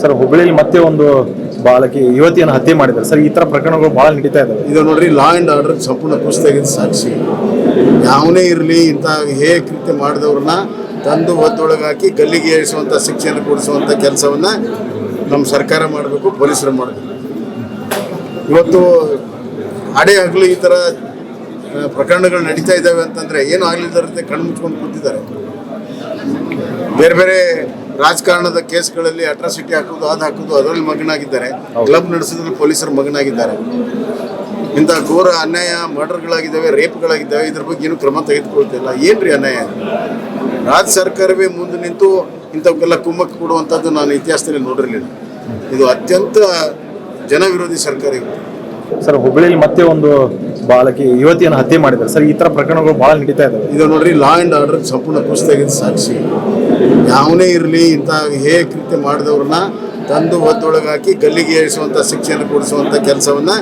Sir ಹುಬ್ಬಳ್ಳಿಯಲ್ಲಿ ಮತ್ತೆ ಒಂದು ಬಾಲಕಿ, ಯುವತಿಯನ್ನು ಹತ್ಯೆ ಮಾಡಿದ್ದಾರೆ. ಸರ್, ಈ ತರ ಪ್ರಕರಣಗಳು ಬಹಳ ನಡೀತಾ ಇದ್ದಾವೆ ಇದು ನೋಡ್ರಿ ಲಾ ಆ್ಯಂಡ್ ಆರ್ಡರ್ ಸಂಪೂರ್ಣ ಕುಸಿತಾಗಿದ್ದು ಸಾಕ್ಷಿ. ಯಾವನೇ ಇರಲಿ, ಇಂಥ ಹೇ ಕೃತ್ಯ ಮಾಡಿದವ್ರನ್ನ ತಂದು ಒದ್ದೊಳಗೆ ಹಾಕಿ ಗಲ್ಲಿಗೆ ಏರಿಸುವಂಥ ಶಿಕ್ಷೆಯನ್ನು ಕೊಡಿಸುವಂಥ ಕೆಲಸವನ್ನು ನಮ್ಮ ಸರ್ಕಾರ ಮಾಡಬೇಕು, ಪೊಲೀಸರು ಮಾಡಬೇಕು. ಇವತ್ತು ಅಡೆ ಆಗಲಿ ಈ ಥರ ಪ್ರಕರಣಗಳು ನಡೀತಾ ಇದ್ದಾವೆ ಅಂತಂದರೆ ಏನು ಆಗಲಿಲ್ಲದಂತೆ ಕಣ್ಣು ಮುಚ್ಕೊಂಡು ಕೂತಿದ್ದಾರೆ. ಬೇರೆ ಬೇರೆ ರಾಜಕಾರಣದ ಕೇಸ್ಗಳಲ್ಲಿ ಅಟ್ರಾಸಿಟಿ ಹಾಕೋದು ಅದು ಹಾಕೋದು ಅದರಲ್ಲಿ ಮಗನಾಗಿದ್ದಾರೆ. ಕ್ಲಬ್ ನಡೆಸಿದ್ರೆ ಪೊಲೀಸರು ಮಗನಾಗಿದ್ದಾರೆ. ಇಂಥ ಘೋರ ಅನ್ಯಾಯ ಮರ್ಡರ್ಗಳಾಗಿದ್ದಾವೆ ರೇಪ್ಗಳಾಗಿದ್ದಾವೆ ಇದ್ರ ಬಗ್ಗೆ ಏನು ಕ್ರಮ ತೆಗೆದುಕೊಳ್ತಿಲ್ಲ ಏನ್ರಿ ಅನ್ಯಾಯ? ರಾಜ್ಯ ಸರ್ಕಾರವೇ ಮುಂದೆ ನಿಂತು ಇಂಥವಕ್ಕೆಲ್ಲ ಕುಮ್ಮಕ್ಕು ಕೊಡುವಂಥದ್ದು ನಾನು ಇತಿಹಾಸದಲ್ಲಿ ನೋಡಿರಲಿಲ್ಲ. ಇದು ಅತ್ಯಂತ ಜನವಿರೋಧಿ ಸರ್ಕಾರ ಇವತ್ತು ಸರ್ ಹುಬ್ಬಳ್ಳಿಯಲ್ಲಿ ಮತ್ತೆ ಒಂದು ಬಾಲಕಿ ಯುವತಿಯನ್ನು ಹತ್ಯೆ ಮಾಡಿದ್ದಾರೆ. ಸರ್ ಈ ತರ ಪ್ರಕರಣಗಳು ಬಹಳ ನಡೀತಾ ಇದಾವೆ ಇದು ನೋಡ್ರಿ ಲಾ ಆ್ಯಂಡ್ ಆರ್ಡರ್ ಸಂಪೂರ್ಣ ಕುಸಿತಾಗಿದ್ದು ಸಾಕ್ಷಿ. ಯಾವನೇ ಇರಲಿ ಇಂಥ ಹೇ ಕೃತ್ಯ ಮಾಡಿದವ್ರನ್ನ ತಂದು ಒದ್ದೊಳಗೆ ಹಾಕಿ ಗಲ್ಲಿಗೆ ಏರಿಸುವಂಥ ಶಿಕ್ಷೆಯನ್ನು ಕೊಡಿಸುವಂಥ ಕೆಲಸವನ್ನು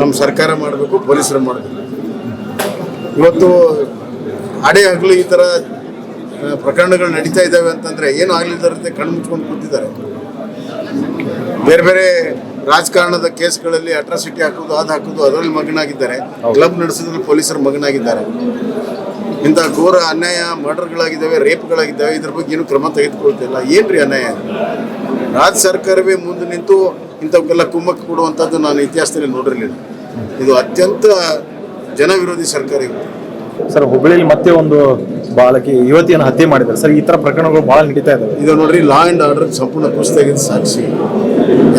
ನಮ್ಮ ಸರ್ಕಾರ ಮಾಡಬೇಕು ಪೊಲೀಸರು ಮಾಡಬೇಕು. ಇವತ್ತು ಅಡೆ ಹಗಲು ಈ ಥರ ಪ್ರಕರಣಗಳು ನಡೀತಾ ಇದ್ದಾವೆ ಅಂತಂದರೆ ಏನು ಆಗಲಿಲ್ಲದಂತೆ ಕಣ್ಣು ಮುಚ್ಕೊಂಡು ಕೂತಿದ್ದಾರೆ. ಬೇರೆ ಬೇರೆ ರಾಜಕಾರಣದ ಕೇಸ್ಗಳಲ್ಲಿ ಅಟ್ರಾಸಿಟಿ ಹಾಕೋದು ಅದು ಹಾಕೋದು ಅದರಲ್ಲಿ ಮಗನಾಗಿದ್ದಾರೆ. ಕ್ಲಬ್ ನಡೆಸೋದ್ರಲ್ಲಿ ಪೊಲೀಸರು ಮಗನಾಗಿದ್ದಾರೆ. ಇಂಥ ಘೋರ ಅನ್ಯಾಯ ಮರ್ಡರ್ಗಳಾಗಿದ್ದಾವೆ ರೇಪ್ಗಳಾಗಿದ್ದಾವೆ ಇದ್ರ ಬಗ್ಗೆ ಏನು ಕ್ರಮ ತೆಗೆದುಕೊಳ್ತಿಲ್ಲ. ಏನ್ರಿ ಅನ್ಯಾಯ? ರಾಜ್ಯ ಸರ್ಕಾರವೇ ಮುಂದೆ ನಿಂತು ಇಂಥವಕ್ಕೆಲ್ಲ ಕುಮ್ಮಕ್ಕೆ ಕೊಡುವಂಥದ್ದು ನಾನು ಇತಿಹಾಸದಲ್ಲಿ ನೋಡಿರಲಿಲ್ಲ. ಇದು ಅತ್ಯಂತ ಜನವಿರೋಧಿ ಸರ್ಕಾರ ಸರ್ ಹುಬ್ಬಳ್ಳಿಯಲ್ಲಿ ಮತ್ತೆ ಒಂದು ಬಾಲಕಿ ಯುವತಿಯನ್ನು ಹತ್ಯೆ ಮಾಡಿದ್ದಾರೆ. ಸರ್ ಈ ಥರ ಪ್ರಕರಣಗಳು ಭಾಳ ನಡೀತಾ ಇದ್ದಾವೆ. ಇದು ನೋಡ್ರಿ ಲಾ ಆ್ಯಂಡ್ ಆರ್ಡರ್ ಸಂಪೂರ್ಣ ಕುಸಿತಾಗಿದ್ದು ಸಾಕ್ಷಿ.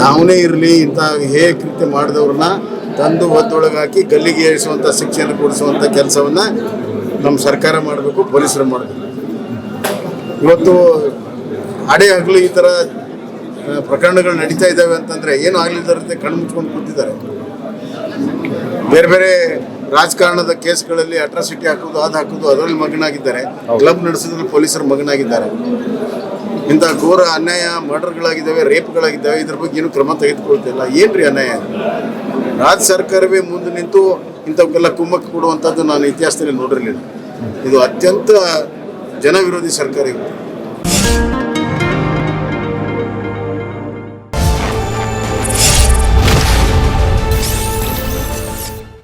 ಯಾವನೇ ಇರಲಿ ಇಂಥ ಹೇ ಕೃತ್ಯ ಮಾಡಿದವ್ರನ್ನ ತಂದು ಒತ್ತೊಳಗಾಕಿ ಗಲ್ಲಿಗೆ ಏರಿಸುವಂಥ ಶಿಕ್ಷೆಯನ್ನು ಕೊಡಿಸುವಂಥ ಕೆಲಸವನ್ನು ನಮ್ಮ ಸರ್ಕಾರ ಮಾಡಬೇಕು ಪೊಲೀಸರು ಮಾಡಬೇಕು. ಇವತ್ತು ಅಡೆ ಆಗಲಿ ಈ ಥರ ಪ್ರಕರಣಗಳು ನಡೀತಾ ಇದ್ದಾವೆ ಅಂತಂದರೆ ಏನು ಆಗಲಿಲ್ಲದಂತೆ ಕಣ್ಣು ಮುಚ್ಕೊಂಡು ಕೂತಿದ್ದಾರೆ. ಬೇರೆ ಬೇರೆ ರಾಜಕಾರಣದ ಕೇಸ್ಗಳಲ್ಲಿ ಅಟ್ರಾಸಿಟಿ ಹಾಕೋದು ಅದು ಹಾಕೋದು ಅದರಲ್ಲಿ ಮಗನಾಗಿದ್ದಾರೆ. ಕ್ಲಬ್ ನಡೆಸೋದ್ರಲ್ಲಿ ಪೊಲೀಸರು ಮಗನಾಗಿದ್ದಾರೆ. ಇಂಥ ಘೋರ ಅನ್ಯಾಯ ಮರ್ಡರ್ಗಳಾಗಿದ್ದಾವೆ ರೇಪ್ಗಳಾಗಿದ್ದಾವೆ ಇದ್ರ ಬಗ್ಗೆ ಏನು ಕ್ರಮ ತೆಗೆದುಕೊಳ್ತಿಲ್ಲ ಏನ್ರಿ ಅನ್ಯಾಯ? ರಾಜ್ಯ ಸರ್ಕಾರವೇ ಮುಂದೆ ನಿಂತು ಇಂಥವಕ್ಕೆಲ್ಲ ಕುಂಭಕ್ಕೆ ಕೊಡುವಂಥದ್ದು ನಾನು ಇತಿಹಾಸದಲ್ಲಿ ನೋಡಿರಲಿಲ್ಲ. ಇದು ಅತ್ಯಂತ ಜನವಿರೋಧಿ ಸರ್ಕಾರ ಇವತ್ತು